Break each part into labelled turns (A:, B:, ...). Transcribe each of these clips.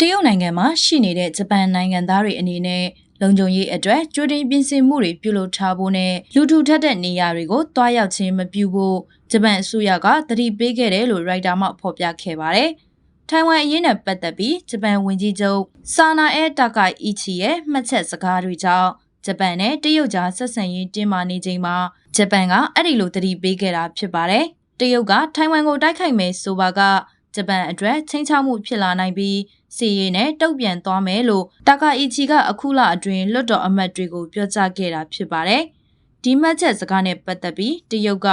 A: တရုတ်နိုင်ငံမှာရှိနေတဲ့ဂျပန်နိုင်ငံသားတွေအနေနဲ့လုံခြုံရေးအတွက်ကြိုတင်ပြင်ဆင်မှုတွေပြုလုပ်ထားဖို့နဲ့လူထူထပ်တဲ့နေရာတွေကိုတွားရောက်ခြင်းမပြုဖို့ဂျပန်အစိုးရကသတိပေးခဲ့တယ်လို့ရိုက်တာမှဖော်ပြခဲ့ပါတယ်။ထိုင်ဝမ်အရေးနဲ့ပတ်သက်ပြီးဂျပန်ဝန်ကြီးချုပ်ဆာနာအဲတာကာအီချီရဲ့မှတ်ချက်စကားတွေကြောင့်ဂျပန်နဲ့တရုတ်ကြားဆက်ဆံရေးတင်းမာနေချိန်မှာဂျပန်ကအဲ့ဒီလိုသတိပေးခဲ့တာဖြစ်ပါတယ်။တရုတ်ကထိုင်ဝမ်ကိုတိုက်ခိုက်မယ်ဆိုပါက ဂျပန်အတွက်ချင်းချောက်မှုဖြစ်လာနိုင်ပြီးစီရေးနဲ့တုတ်ပြန်သွားမယ်လို့တာကာအီချီကအခုလအတွင်းလွတ်တော်အမတ်တွေကိုပြောကြားခဲ့တာဖြစ်ပါတယ်။ဒီမှတ်ချက်စကားနဲ့ပတ်သက်ပြီးတရုတ်က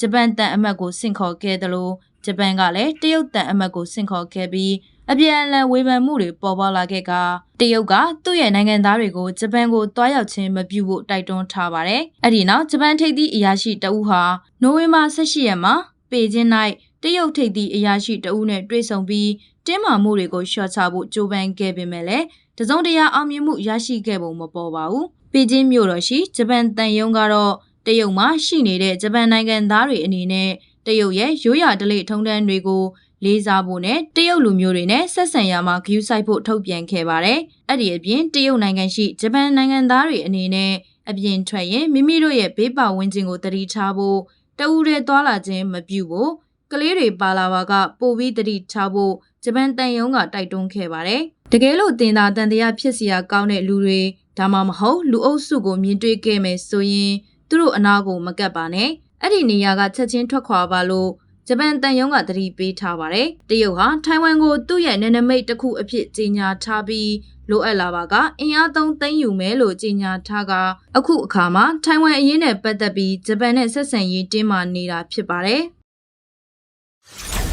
A: ဂျပန်တန်အမတ်ကိုဆင့်ခေါ်ခဲ့တယ်လို့ဂျပန်ကလည်းတရုတ်တန်အမတ်ကိုဆင့်ခေါ်ခဲ့ပြီးအပြန်အလှန်ဝေဖန်မှုတွေပေါ်ပေါက်လာခဲ့ကတရုတ်ကသူ့ရဲ့နိုင်ငံသားတွေကိုဂျပန်ကိုတွားရောက်ခြင်းမပြုဖို့တိုက်တွန်းထားပါတယ်။အဲ့ဒီနောက်ဂျပန်ထိပ်သီးအရာရှိတအူးဟာနိုဝင်ဘာ18ရက်မှာ ပေကျင်း၌တရုတ်ထိပ်သီးအရာရှိတအူးနဲ့တွေ့ဆုံပြီးတင်းမာမှုတွေကိုရှော့ချဖို့ကြိုးပမ်းခဲ့ပေမဲ့လည်းတစုံတရာအောင်မြင်မှုရရှိခဲ့ပုံမပေါ်ပါဘူး။ပေကျင်းမြို့တော်ရှိဂျပန်တန်ယုံကတော့တရုတ်မှာရှိနေတဲ့ဂျပန်နိုင်ငံသားတွေအနေနဲ့တရုတ်ရဲ့ရိုးရာဓလေ့ထုံးတမ်းတွေကိုလေးစားဖို့နဲ့တရုတ်လူမျိုးတွေနဲ့ဆက်ဆံရမှာဂရုစိုက်ဖို့ထုတ်ပြန်ခဲ့ပါတယ်။အဲ့ဒီအပြင်တရုတ်နိုင်ငံရှိဂျပန်နိုင်ငံသားတွေအနေနဲ့အပြင်ထွက်ရင်မိမိတို့ရဲ့ဘေးပတ်ဝန်းကျင်ကိုတတိထားဖို့ တအူးရဲသွားလာခြင်းမပြုဖို့ကလေးတွေပါလာပါကပိုပြီးတတိထားဖို့ဂျပန်တန်ယုံကတိုက်တွန်းခဲ့ပါတယ်။တကယ်လို့တင်သာတန်တရားဖြစ်စရာကောင်းတဲ့လူတွေဒါမှမဟုတ်လူအုပ်စုကိုမြင်တွေ့ခဲ့မယ်ဆိုရင်သူတို့အနာကိုမကတ်ပါနဲ့။အဲ့ဒီနေရာကချက်ချင်းထွက်ခွာပါလို့ ဂျပန်တန်ယုံကသတိပေးထားပါတယ်။တရုတ်ဟာထိုင်ဝမ်ကိုသူ့ရဲ့နယ်နိမိတ်တစ်ခုအဖြစ်ကြေညာထားပြီးလိုအပ်လာပါကအင်အားသုံးသိမ်းယူမယ်လို့ကြေညာထားကအခုအခါမှာထိုင်ဝမ်အရေးနဲ့ပတ်သက်ပြီးဂျပန်နဲ့ဆက်ဆံရေးတင်းမာနေတာဖြစ်ပါတယ်။